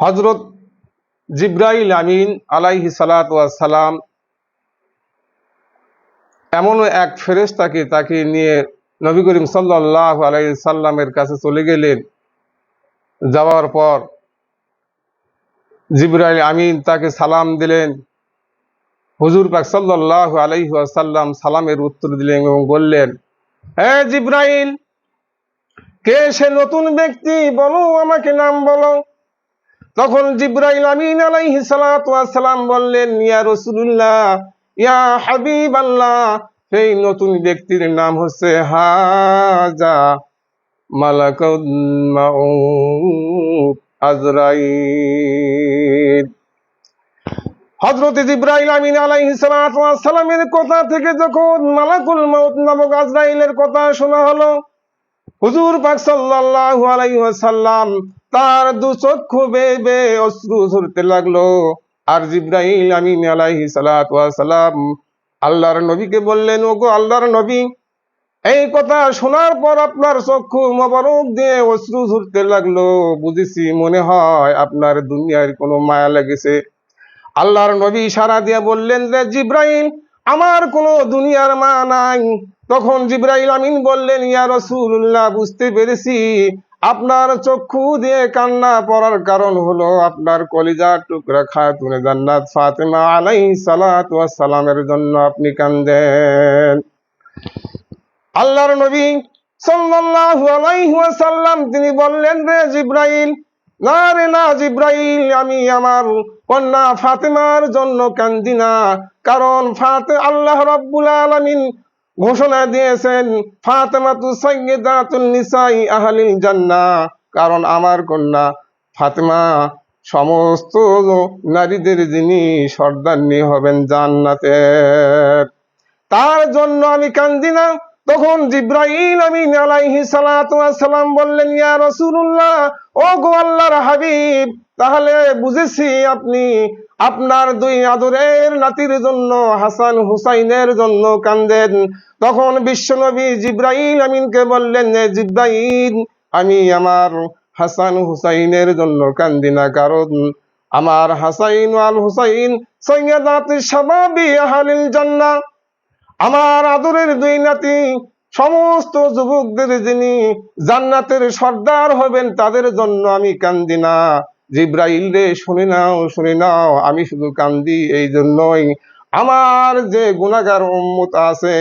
হজরত জিব্রাইল আমিন আলাইহি সালাম এমন এক ফেরেশতাকে তাকে নিয়ে নবী করিম সাল্লাহ আলাই সাল্লামের কাছে চলে গেলেন। যাওয়ার পর জিব্রাইল আমিন তাকে সালাম দিলেন। হুজুর পাক সাল্লাহ আলাইহি সাল্লাম সালামের উত্তর দিলেন এবং বললেন হ্যাঁ জিব্রাইল, কে সে নতুন ব্যক্তি? বলো আমাকে নাম বলো। তখন জিব্রাইল আমিন আলাইহি সালাম বললেন, ইয়া রসুল্লাহ ইয়া হাবিব আল্লাহ সেই নতুন ব্যক্তির নাম হচ্ছে হাজা আজরাইল। হযরত জিব্রাইল আমিন আলাইহিস সালামের কথা থেকে যখন মালাকুল মাউত নামক আজরাইলের কথা শোনা হলো, হুজুর পাক সাল্লাল্লাহু আলাইহি ওয়াসাল্লাম তার দু চক্ষু বেয়ে অশ্রু ঝরতে লাগল। আর জিব্রাইল আমিন আলাইহি সালাম আল্লাহর নবীকে বললেন, ওগো আল্লাহর নবী, এই কথা শোনার পর আপনার চক্ষু মোবারক দিয়ে অশ্রু ঝরতে লাগল। বুঝেছি, মনে হয় আপনার দুনিয়ার কোনো মায়া লেগেছে। আল্লাহর নবী সারা দিয়ে বললেন যে জিব্রাইল, আমার কোনো দুনিয়ার মা নাই। তখন জিব্রাইল আমিন বললেন, ইয়া রসুল্লাহ বুঝতে পেরেছি। আপনার চক্ষু দিয়ে কান্না পড়ার কারণ হলো আপনার কলিজার টুকরা খাতুনে জান্নাত ফাতেমা আলাই সালামের জন্য আপনি কান্দেন। আল্লাহর নবী সাল্লাল্লাহু আলাইহি তিনি বললেন রে জিব্রাইল, না রে না জিব্রাইল, আমি আমার কন্যা ফাতেমার জন্য কান্দি না। কারণ ফাতে, আল্লাহ রাব্বুল আলামিন ঘোষণা দিয়েছেন ফাতেমাতু সাইয়্যিদাতুন নিসাই আহলিল জান্নাহ। কারণ আমার কন্যা ফাতেমা সমস্ত নারীদের যিনি সর্দারনি হবেন জান্নাতের। তার জন্য আমি কান্দি না তখন জিব্রাইল আমিন আলাইহি সালাম বললেন, ইয়া রাসূলুল্লাহ, ও গো আল্লাহর হাবিব তাহলে বুঝেছি আপনি, আপনার দুই আদরের নাতির জন্য, হাসান হুসাইনের জন্য কান্দেন। তখন বিশ্বনবী জিব্রাইল আমিনকে বললেন জিব্রাইল, আমি আমার হাসান হুসাইনের জন্য কান্দি না, কারণ আমার হাসাইন আল হুসাইন সৈয়দাত শাবাবি আহলিল জান্নাহ। আমার আদরের দুই নাতি, সমস্ত যুবকদের যিনি জান্নাতের সর্দার হবেন, তাদের জন্য আমি কান্দি না। জিব্রাইল রে, শুনে নাও শুনে নাও, আমি শুধু কান্দি এই জন্যই আমার যে গুণাগার উম্মত আছে,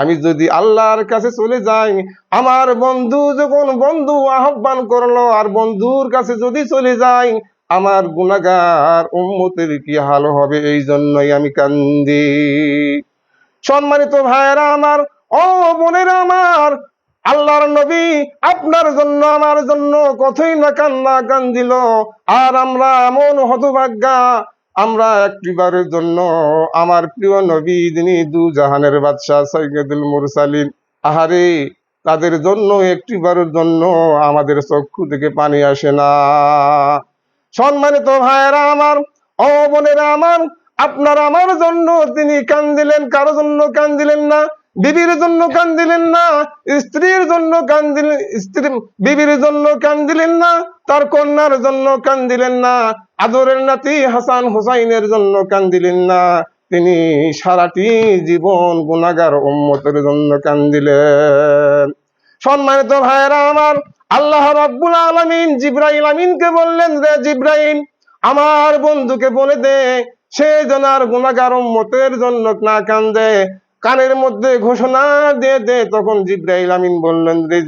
আমি যদি আল্লাহর কাছে চলে যাই, আমার বন্ধু যখন বন্ধু আহ্বান করল, আর বন্ধুর কাছে যদি চলে যাই, আমার গুণাগার উম্মতের কি হাল হবে? এই জন্যই আমি কান্দি। সম্মানিত ভাইয়েরা আমার, ও বোনেরা আমার আল্লাহর নবী আপনার জন্য, আমার জন্য কতই না কান্না কান্দিল। আর আমরা এমন হতভাগ্যা, আমরা একটিবারের জন্য আমার প্রিয় নবী, যিনি দু জাহানের বাদশাহ সৈয়দুল মুরসালিন, আহারে, তাদের জন্য একটিবারের জন্য আমাদের চক্ষু থেকে পানি আসে না। সম্মানিত ভাইয়েরা আমার, ও বোনেরা আমার, আপনার আমার জন্য তিনি কান্দিলেন কারও জন্য কান্দিলেন না। বিবির জন্য কান্দিলেন না, স্ত্রীর জন্য কান্দিলেন স্ত্রী বিবির জন্য কান্দিলেন না, তার কন্যার জন্য কান্দিলেন না, আদরের নাতি হাসান হুসাইনের জন্য কান্দিলেন না, তিনি সারাটি জীবন গুণাগার উম্মতের জন্য কান্দিলেন সম্মানিত ভাইয়েরা আমার, আল্লাহ রাব্বুল আলামিন জিব্রাইল আমিনকে বললেন, রে জিব্রাইল, আমার বন্ধুকে বলে দে, সে যেন আর গুণাগার উম্মতের জন্য না কান্দে। কানের মধ্যে ঘোষণা দিয়ে দে। তখন জিব্রাইল আমিন বললেন, রে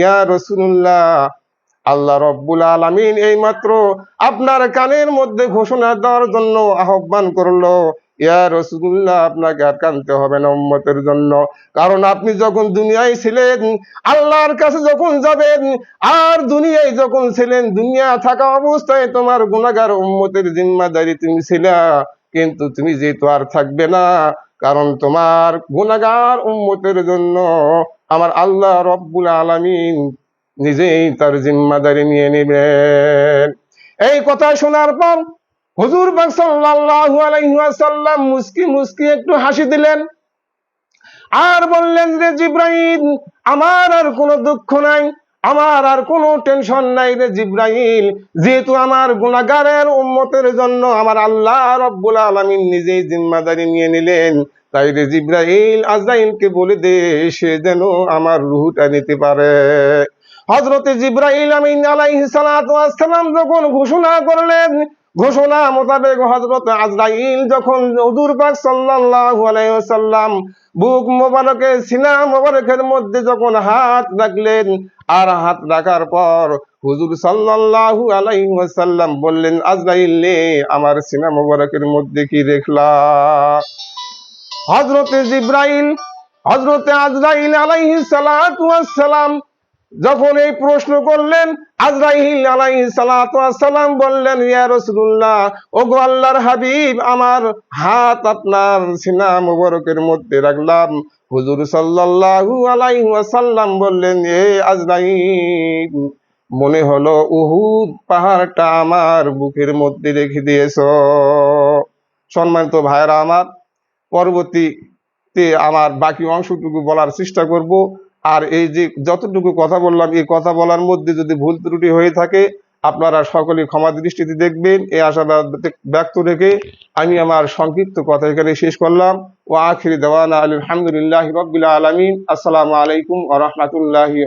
ইয়া রসুল্লাহ আল্লাহ রব্বুল আলামিন এই মাত্র আপনার কানের মধ্যে ঘোষণা দেওয়ার জন্য আহ্বান করল। ইয়া রসুল্লাহ আপনাকে আর কানতে হবে না উম্মতের জন্য। কারণ আপনি যখন দুনিয়ায় ছিলেন, আল্লাহর কাছে যখন যাবেন, আর দুনিয়ায় যখন ছিলেন, দুনিয়া থাকা অবস্থায় তোমার গুণাগার উম্মতের জিম্মাদারি তুমি ছিলা। কিন্তু তুমি যেহেতু আর থাকবে না কারণ তোমার গুণাগার উম্মতের জন্য আমার আল্লাহ রব্বুল আলামিন নিজেই তার জিম্মাদারি নিয়ে নেবেন। এই কথা শোনার পর হুজুর সাল্লাল্লাহু আলাইহি ওয়াসাল্লাম মুস্কি মুস্কি একটু হাসি দিলেন। আর বললেন যে, জিব্রাইল, আমার আর কোনো দুঃখ নাই। আমার আর কোনো টেনশন নাই রে জিব্রাহিল যেহেতু আমার গুণাগারের উম্মতের জন্য আমার আল্লাহ রব্বুল আলমিন নিজেই জিম্মাদারি নিয়ে নিলেন। তাই রে জিব্রাহিল আজাইলকে বলে দে, সে যেন আমার রুহুটা নিতে পারে। হজরতে জিব্রাহিল আমিন আলাই সালাম যখন ঘোষণা করলেন ঘোষণা মোতাবেক হজরত আজরাইল যখন হুজুর পাক সাল্লাল্লাহু আলাইহি ওয়াসাল্লাম বুক মোবারকে, সিনা মোবারকের মধ্যে যখন হাত রাখলেন আর হাত রাখার পর হুজুর সাল্লাল্লাহু আলাইহি ওয়াসাল্লাম বললেন, আজরাইল নে আমার সিনা মোবারকের মধ্যে কি দেখলা হজরতে জিব্রাইল হজরতে আজরাইল আলাইহিস সালাতু ওয়াস সালাম যখন এই প্রশ্ন করলেন, আজরাইল আলাইহি সালাম বললেন, ইয়া রাসূলুল্লাহ, ওগো আল্লাহর হাবিব, আমার হাত আপনার সিনা মুবারকের মধ্যে রাখলাম। হুজুর সাল্লাল্লাহু আলাইহি ওয়াসাল্লাম বললেন, এ আজরাইল, মনে হলো উহুদ পাহাড়টা আমার বুকের মধ্যে রেখে দিয়েছ। সম্মানিত ভাইরা আমার, পরবর্তীতে আমার বাকি অংশটুকু বলার চেষ্টা করব। আর এই যে যতটুকু কথা বললাম, এই কথা বলার মধ্যে যদি ভুল ত্রুটি হয়ে থাকে, আপনারা সকলে ক্ষমা দৃষ্টিতে দেখবেন। এই আশাটা ব্যক্ত রেখে আমি আমার সংক্ষিপ্ত কথা এখানে শেষ করলাম। ও আখির দেওয়ান আলহামদুলিল্লাহ রবিল আলমিন। আসসালামু আলাইকুম আ রহমতুল্লাহি